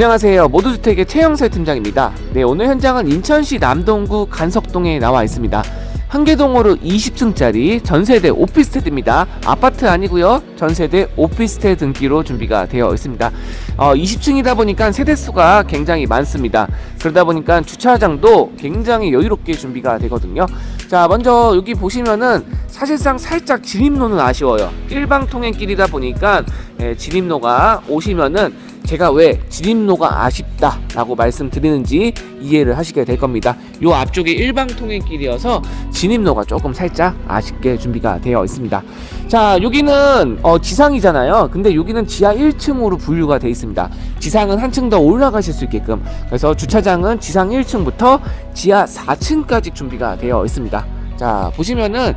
안녕하세요. 모두주택의 최영세 팀장입니다. 네, 오늘 현장은 인천시 남동구 간석동에 나와 있습니다. 한계동으로 20층짜리 전세대 오피스텔입니다. 아파트 아니고요. 전세대 오피스텔 등기로 준비가 되어 있습니다. 어, 20층이다 보니까 세대수가 굉장히 많습니다. 그러다 보니까 주차장도 굉장히 여유롭게 준비가 되거든요. 자, 먼저 여기 보시면은 사실상 살짝 진입로는 아쉬워요. 일방 통행길이다 보니까 예, 진입로가 오시면은 제가 왜 진입로가 아쉽다라고 말씀드리는지 이해를 하시게 될 겁니다. 요 앞쪽이 일방 통행 길이어서 진입로가 조금 살짝 아쉽게 준비가 되어 있습니다. 자, 여기는 어, 지상이잖아요. 근데 여기는 지하 1층으로 분류가 되어 있습니다. 지상은 한층 더 올라가실 수 있게끔. 그래서 주차장은 지상 1층부터 지하 4층까지 준비가 되어 있습니다. 자, 보시면은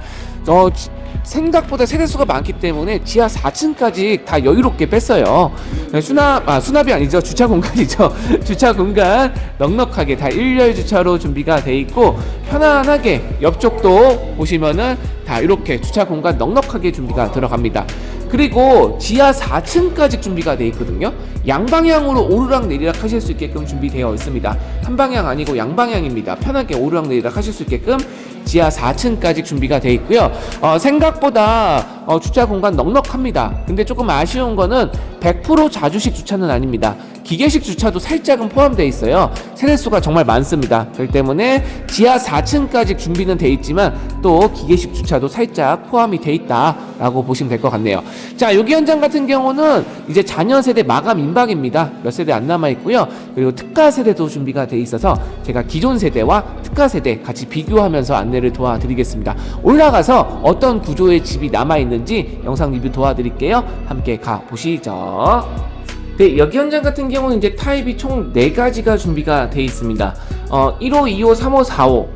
어, 지- 생각보다 세대수가 많기 때문에 지하 4층까지 다 여유롭게 뺐어요. 네, 수납, 아, 수납이 아니죠. 주차 공간이죠. 주차 공간 넉넉하게 다 일렬 주차로 준비가 돼 있고, 편안하게 옆쪽도 보시면은 다 이렇게 주차 공간 넉넉하게 준비가 들어갑니다. 그리고 지하 4층까지 준비가 돼 있거든요. 양방향으로 오르락 내리락 하실 수 있게끔 준비되어 있습니다. 한 방향 아니고 양방향입니다. 편하게 오르락 내리락 하실 수 있게끔 지하 4층까지 준비가 돼 있고요. 어, 생각보다 어, 주차 공간 넉넉합니다. 근데 조금 아쉬운 거는 100% 자주식 주차는 아닙니다. 기계식 주차도 살짝은 포함되어 있어요. 세대수가 정말 많습니다. 그렇기 때문에 지하 4층까지 준비는 돼 있지만 또 기계식 주차도 살짝 포함이 돼 있다라고 보시면 될 것 같네요. 자, 여기 현장 같은 경우는 이제 자녀 세대 마감 임박입니다. 몇 세대 안 남아 있고요. 그리고 특가 세대도 준비가 돼 있어서 제가 기존 세대와 특가 세대 같이 비교하면서 안내를 도와드리겠습니다. 올라가서 어떤 구조의 집이 남아 있는지 영상 리뷰 도와드릴게요. 함께 가 보시죠. 네, 여기 현장 같은 경우는 이제 타입이 총 4가지가 준비가 돼 있습니다. 어, 1호, 2호, 3호, 4호,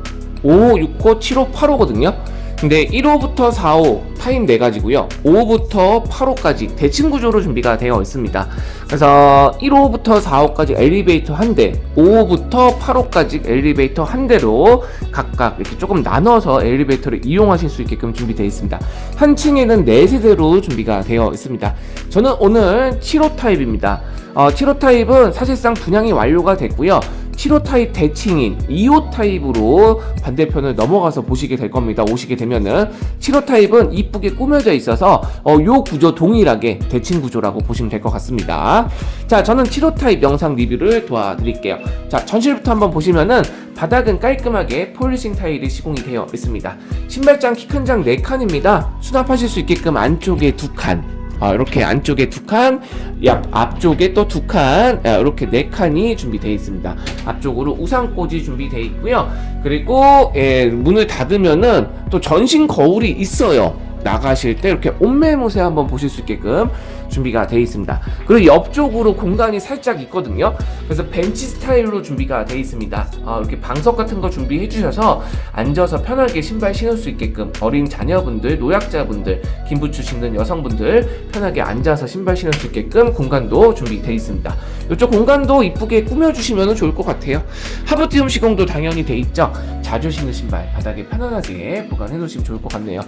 5호, 6호, 7호, 8호거든요. 근데 1호부터 4호 타입 4가지고요. 5호부터 8호까지 대칭 구조로 준비가 되어 있습니다. 그래서 1호부터 4호까지 엘리베이터 한 대, 5호부터 8호까지 엘리베이터 한 대로 각각 이렇게 조금 나눠서 엘리베이터를 이용하실 수 있게끔 준비되어 있습니다. 한 층에는 4세대로 준비가 되어 있습니다. 저는 오늘 7호 타입입니다. 어, 7호 타입은 사실상 분양이 완료가 됐고요. 7호 타입 대칭인 2호 타입으로 반대편을 넘어가서 보시게 될 겁니다. 오시게 되면은 7호 타입은 이쁘게 꾸며져 있어서 어, 요 구조 동일하게 대칭 구조라고 보시면 될 것 같습니다. 자, 저는 7호 타입 영상 리뷰를 도와드릴게요. 자, 전실부터 한번 보시면은 바닥은 깔끔하게 폴리싱 타일이 시공이 되어 있습니다. 신발장 키 큰 장 4칸입니다. 수납하실 수 있게끔 안쪽에 2칸, 아, 이렇게 안쪽에 두 칸, 옆 앞쪽에 또 두 칸, 아, 이렇게 네 칸이 준비되어 있습니다. 앞쪽으로 우산꽂이 준비되어 있고요. 그리고 예, 문을 닫으면은 또 전신 거울이 있어요. 나가실 때 이렇게 옷매무새 한번 보실 수 있게끔 준비가 되어 있습니다. 그리고 옆쪽으로 공간이 살짝 있거든요. 그래서 벤치 스타일로 준비가 되어 있습니다. 아, 이렇게 방석 같은 거 준비해 주셔서 앉아서 편하게 신발 신을 수 있게끔 어린 자녀분들, 노약자분들, 긴부추 신는 여성분들 편하게 앉아서 신발 신을 수 있게끔 공간도 준비되어 있습니다. 이쪽 공간도 이쁘게 꾸며주시면 좋을 것 같아요. 하부티움 시공도 당연히 돼 있죠. 자주 신는 신발 바닥에 편안하게 보관해 놓으시면 좋을 것 같네요.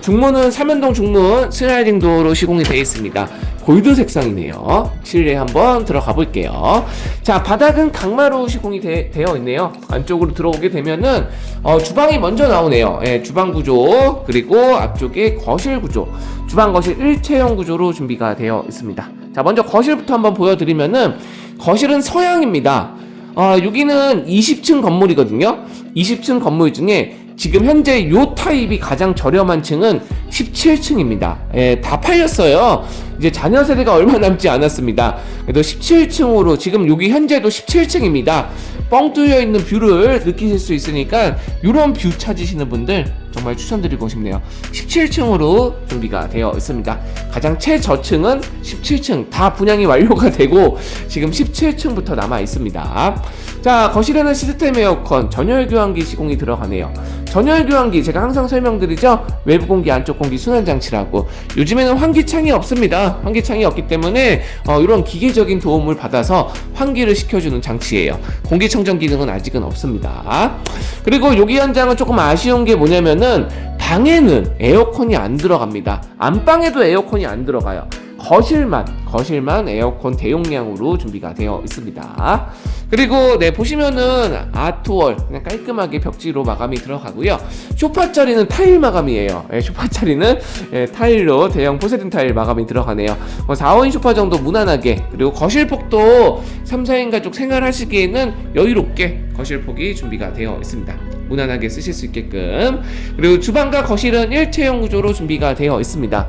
중문은 삼연동 중문 슬라이딩 도어로 시공이 되어 있습니다. 골드 색상이네요. 실내 한번 들어가 볼게요. 자, 바닥은 강마루 시공이 되, 어 있네요. 안쪽으로 들어오게 되면은 어, 주방이 먼저 나오네요. 예, 주방 구조 그리고 앞쪽에 거실 구조, 주방 거실 일체형 구조로 준비가 되어 있습니다. 자, 먼저 거실부터 한번 보여드리면은 거실은 서양입니다. 아, 여기는 20층 건물이거든요. 20층 건물 중에 지금 현재 요 타입이 가장 저렴한 층은 17층입니다. 예, 다 팔렸어요. 이제 자녀 세대가 얼마 남지 않았습니다. 그래도 17층으로 지금 여기 현재도 17층입니다. 뻥 뚫려 있는 뷰를 느끼실 수 있으니까 이런 뷰 찾으시는 분들 정말 추천드리고 싶네요. 17층으로 준비가 되어 있습니다. 가장 최저층은 17층 다 분양이 완료가 되고 지금 17층부터 남아 있습니다. 자 거실에는 시스템 에어컨, 전열 교환기 시공이 들어가네요. 전열 교환기 제가 항상 설명드리죠. 외부 공기, 안쪽 공기 순환 장치라고. 요즘에는 환기창이 없습니다. 환기창이 없기 때문에 어, 이런 기계적인 도움을 받아서 환기를 시켜주는 장치예요. 공기청정 기능은 아직은 없습니다. 그리고 여기 현장은 조금 아쉬운 게 뭐냐면은 방에는 에어컨이 안 들어갑니다. 안방에도 에어컨이 안 들어가요. 거실만 거실만 에어컨 대용량으로 준비가 되어 있습니다. 그리고 네 보시면은 아트월 그냥 깔끔하게 벽지로 마감이 들어가고요. 소파 자리는 타일 마감이에요. 예, 소파 자리는 예, 타일로 대형 포세린 타일 마감이 들어가네요. 뭐 4, 5인 소파 정도 무난하게 그리고 거실 폭도 3, 4인 가족 생활하시기에는 여유롭게 거실 폭이 준비가 되어 있습니다. 무난하게 쓰실 수 있게끔 그리고 주방과 거실은 일체형 구조로 준비가 되어 있습니다.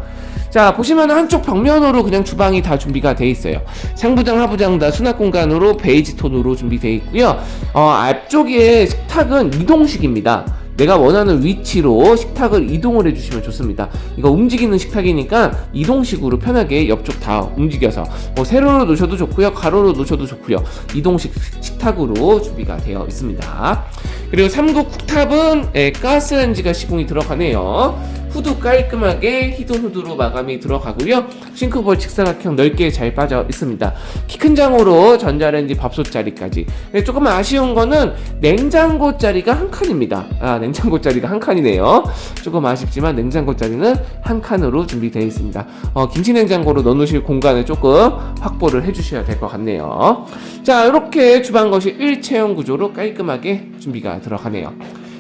자 보시면 한쪽 벽면으로 그냥 주방이 다 준비가 돼 있어요. 상부장 하부장 다 수납 공간으로 베이지 톤으로 준비되어 있고요. 어, 앞쪽에 식탁은 이동식입니다. 내가 원하는 위치로 식탁을 이동을 해주시면 좋습니다. 이거 움직이는 식탁이니까 이동식으로 편하게 옆쪽 다 움직여서 뭐 세로로 놓으셔도 좋고요, 가로로 놓으셔도 좋고요. 이동식 식탁으로 준비가 되어 있습니다. 그리고 3구 쿡탑은 예, 가스렌지가 시공이 들어가네요. 후드 깔끔하게 히든 후드로 마감이 들어가고요. 싱크볼 직사각형 넓게 잘 빠져 있습니다. 키 큰 장으로 전자레인지 밥솥 자리까지. 네, 조금 아쉬운 거는 냉장고 자리가 한 칸입니다. 아, 냉장고 자리가 한 칸이네요. 조금 아쉽지만 냉장고 자리는 한 칸으로 준비되어 있습니다. 어, 김치 냉장고로 넣어놓으실 공간을 조금 확보를 해주셔야 될 것 같네요. 자, 이렇게 주방 거실 일체형 구조로 깔끔하게 준비가 들어가네요.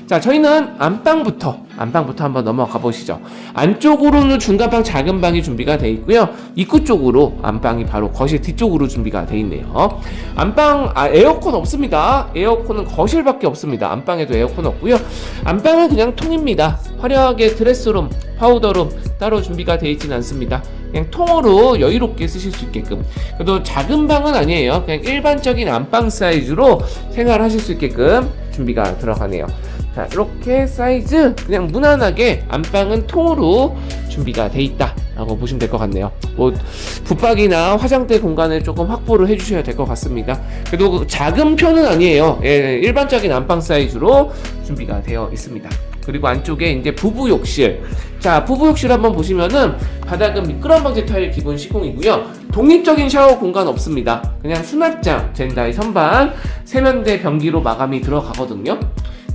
자, 저희는 안방부터 안방부터 한번 넘어가 보시죠. 안쪽으로는 중간방 작은 방이 준비가 되어 있고요. 입구 쪽으로 안방이 바로 거실 뒤쪽으로 준비가 되어 있네요. 안방 아, 에어컨 없습니다. 에어컨은 거실밖에 없습니다. 안방에도 에어컨 없고요. 안방은 그냥 통입니다. 화려하게 드레스룸, 파우더룸 따로 준비가 되어 있지는 않습니다. 그냥 통으로 여유롭게 쓰실 수 있게끔. 그래도 작은 방은 아니에요. 그냥 일반적인 안방 사이즈로 생활하실 수 있게끔 준비가 들어가네요. 자, 이렇게 사이즈 그냥 무난하게 안방은 통으로 준비가 돼 있다 라고 보시면 될 것 같네요. 뭐 붙박이나 화장대 공간을 조금 확보를 해주셔야 될 것 같습니다. 그래도 그 작은 편은 아니에요. 예, 일반적인 안방 사이즈로 준비가 되어 있습니다. 그리고 안쪽에 이제 부부 욕실. 자, 부부 욕실 한번 보시면은 바닥은 미끄럼 방지 타일 기본 시공이고요. 독립적인 샤워 공간 없습니다. 그냥 수납장, 젠다이 선반, 세면대 변기로 마감이 들어가거든요.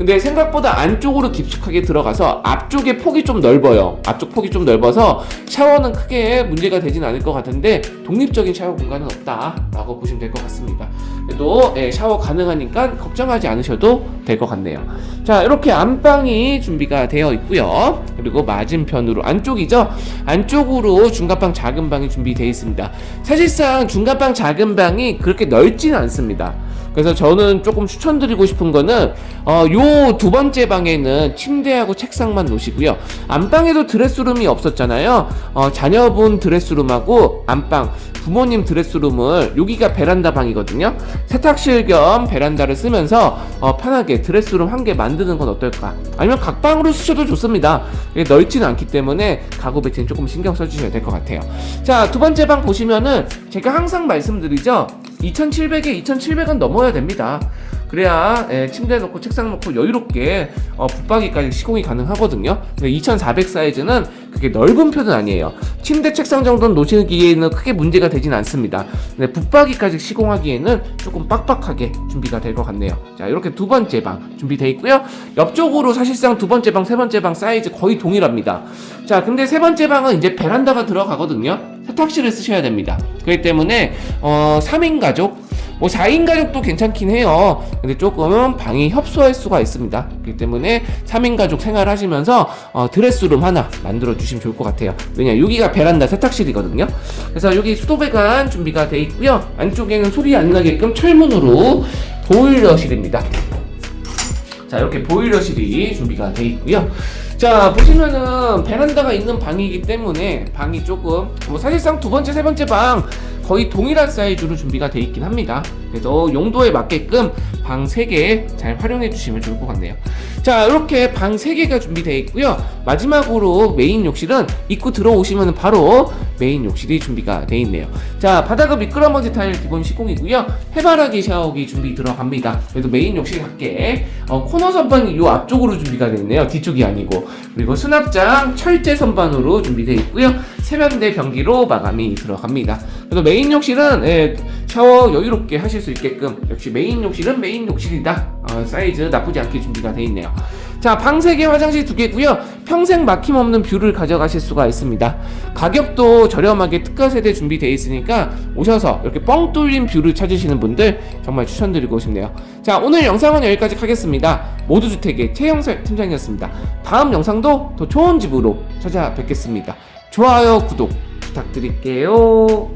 근데 생각보다 안쪽으로 깊숙하게 들어가서 앞쪽에 폭이 좀 넓어요. 앞쪽 폭이 좀 넓어서 샤워는 크게 문제가 되진 않을 것 같은데 독립적인 샤워 공간은 없다라고 보시면 될 것 같습니다. 그래도 예, 샤워 가능하니까 걱정하지 않으셔도 될 것 같네요. 자, 이렇게 안방이 준비가 되어 있고요. 그리고 맞은편으로 안쪽이죠. 안쪽으로 중간방 작은 방이 준비되어 있습니다. 사실상 중간방 작은 방이 그렇게 넓지는 않습니다. 그래서 저는 조금 추천드리고 싶은 거는 어, 요 두 번째 방에는 침대하고 책상만 놓으시고요. 안방에도 드레스룸이 없었잖아요. 어, 자녀분 드레스룸하고 안방 부모님 드레스룸을 여기가 베란다 방이거든요. 세탁실 겸 베란다를 쓰면서 어, 편하게 드레스룸 한 개 만드는 건 어떨까? 아니면 각 방으로 쓰셔도 좋습니다. 넓지는 않기 때문에 가구 배치는 조금 신경 써주셔야 될 것 같아요. 자, 두 번째 방 보시면은 제가 항상 말씀드리죠. 2,700에 2,700은 넘어야 됩니다. 그래야 예, 침대 놓고 책상 놓고 여유롭게 어, 붙박이까지 시공이 가능하거든요. 근데 2,400 사이즈는 그게 넓은 편은 아니에요. 침대 책상 정도는 놓치기에는 크게 문제가 되진 않습니다. 근데 붙박이까지 시공하기에는 조금 빡빡하게 준비가 될 것 같네요. 자, 이렇게 두 번째 방 준비되어 있고요. 옆쪽으로 사실상 두 번째 방, 세 번째 방 사이즈 거의 동일합니다. 자, 근데 세 번째 방은 이제 베란다가 들어가거든요. 세탁실을 쓰셔야 됩니다. 그렇기 때문에 어, 3인 가족 뭐 4인 가족도 괜찮긴 해요. 근데 조금은 방이 협소할 수가 있습니다. 그렇기 때문에 3인 가족 생활하시면서 어, 드레스룸 하나 만들어 주시면 좋을 것 같아요. 왜냐 여기가 베란다 세탁실이거든요. 그래서 여기 수도배관 준비가 돼 있고요. 안쪽에는 소리 안 나게끔 철문으로 보일러실입니다. 자 이렇게 보일러실이 준비가 돼 있고요. 자 보시면은 베란다가 있는 방이기 때문에 방이 조금 뭐 사실상 두 번째 세 번째 방 거의 동일한 사이즈로 준비가 돼 있긴 합니다. 그래도 용도에 맞게끔 방 3개 잘 활용해 주시면 좋을 것 같네요. 자 이렇게 방 3개가 준비되어 있고요. 마지막으로 메인 욕실은 입구 들어오시면 바로 메인 욕실이 준비가 되어 있네요. 자 바닥은 미끄럼먼지 타일 기본 시공이고요. 해바라기 샤워기 준비 들어갑니다. 그래도 메인 욕실 밖에 어, 코너 선반이 요 앞쪽으로 준비가 되어 있네요. 뒤쪽이 아니고 그리고 수납장 철제 선반으로 준비되어 있고요. 세면대 변기로 마감이 들어갑니다. 그래서 메인 욕실은 예, 샤워 여유롭게 하실 수 있게끔 역시 메인 욕실은 메인 욕실이다 어, 사이즈 나쁘지 않게 준비가 되어 있네요 자, 방 3개, 화장실 2개고요. 평생 막힘없는 뷰를 가져가실 수가 있습니다. 가격도 저렴하게 특가 세대 준비되어 있으니까 오셔서 이렇게 뻥 뚫린 뷰를 찾으시는 분들 정말 추천드리고 싶네요. 자, 오늘 영상은 여기까지 하겠습니다. 모두주택의 최영설 팀장이었습니다. 다음 영상도 더 좋은 집으로 찾아뵙겠습니다. 좋아요, 구독 부탁드릴게요.